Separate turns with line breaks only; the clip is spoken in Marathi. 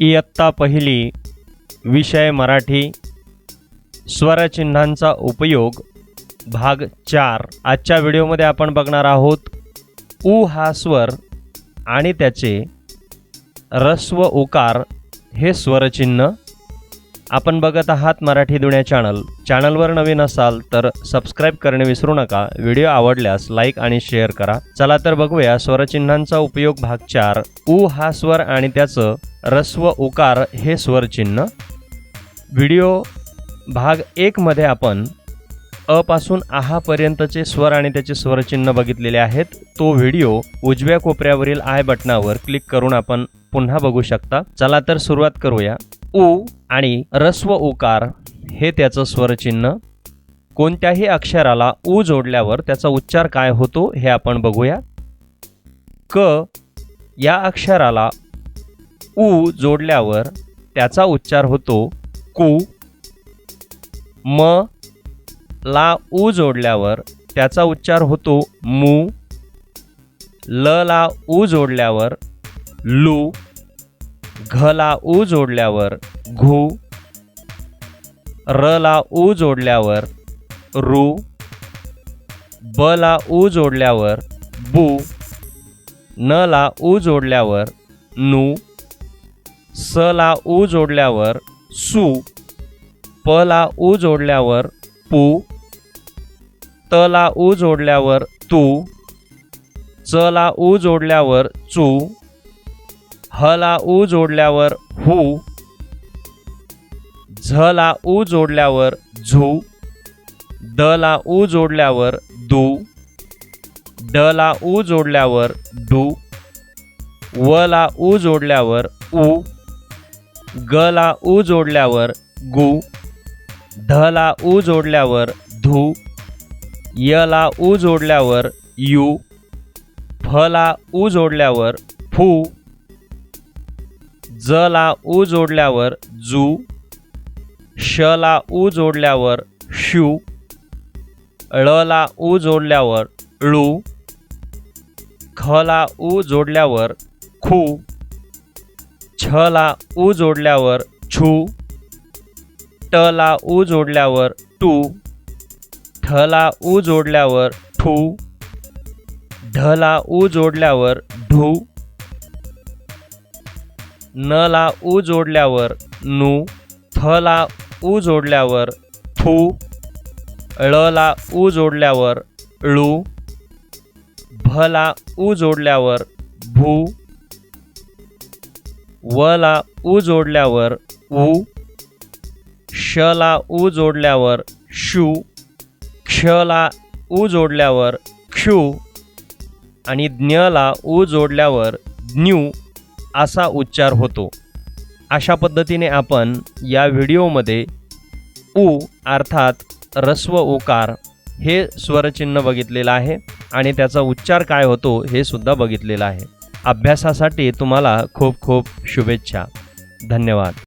इयत्ता पहिली विषय मराठी स्वरचिन्हांचा उपयोग भाग चार. आजच्या व्हिडिओमध्ये आपण बघणार आहोत उ हा स्वर आणि त्याचे रस्व उकार हे स्वरचिन्ह. आपण बघत आहात मराठी दुनिया चॅनल. चॅनलवर नवीन असाल तर सबस्क्राईब करणे विसरू नका. व्हिडिओ आवडल्यास लाईक आणि शेअर करा. चला तर बघूया स्वरचिन्हांचा उपयोग भाग चार. उ हा स्वर आणि त्याचं रस्व उकार हे स्वरचिन्ह. व्हिडिओ भाग एकमध्ये आपण अपासून आहापर्यंतचे स्वर आणि त्याचे स्वरचिन्ह बघितलेले आहेत. तो व्हिडिओ उजव्या कोपऱ्यावरील आय बटनावर क्लिक करून आपण पुन्हा बघू शकता. चला तर सुरुवात करूया. उ आणि रस्व उकार हे त्याचं स्वरचिन्ह. कोणत्याही अक्षराला उ जोडल्यावर त्याचा उच्चार काय होतो हे आपण बघूया. क या अक्षराला उ जोडल्यावर त्याचा उच्चार होतो कु. म ला उ जोडल्यावर त्याचा उच्चार होतो मू. ल ला उ जोडल्यावर लू. घ ला उ जोडल्यावर घू र ला उ जोडल्यावर रू ब ला उ जोडल्यावर बू न ला उ जोडल्यावर नू स ला उ जोडल्यावर सू प ला उ जोडल्यावर पू त ला उ जोडल्यावर तू च ला उ जोडल्यावर चू ह ला उ जोडल्यावर हू. झ ला उ जोडल्यावर झू. द ला उ जोडल्यावर दू. ड ला उ जोडल्यावर डू. व ला उ जोडल्यावर उ. ग ला उ जोडल्यावर गु. ध ला उ जोडल्यावर धू. य ला उ जोडल्यावर यू. फ ला उ जोडल्यावर फू. ज ला उ जोडल्यावर जू श ला उ जोडल्यावर शू ळ ला उ जोडल्यावर ळू ख ला उ जोडल्यावर खू छ ला उ जोडल्यावर छू ट ला उ जोडल्यावर टू ठ ला उ जोडल्यावर ठू ढ ला उ जोडल्यावर ढू न ला उ जोडल्यावर नू थ ला उ जोडल्यावर थू ळ ला उ जोडल्यावर ळू भ ला उ जोडल्यावर भू व ला उ जोडल्यावर उ श ला उ जोडल्यावर शू क्ष ला उ जोडल्यावर क्षू आणि ज्ञ ला उ जोडल्यावर ज्ञू. असा उच्चार होतो. अशा पद्धतीने आपण या व्हिडिओमध्ये उ अर्थात रस्व उकार हे स्वरचिन्ह बघितलेलं आहे आणि त्याचा उच्चार काय होतो हे सुद्धा बघितलेलं आहे. अभ्यासासाठी तुम्हाला खूप खूप शुभेच्छा. धन्यवाद.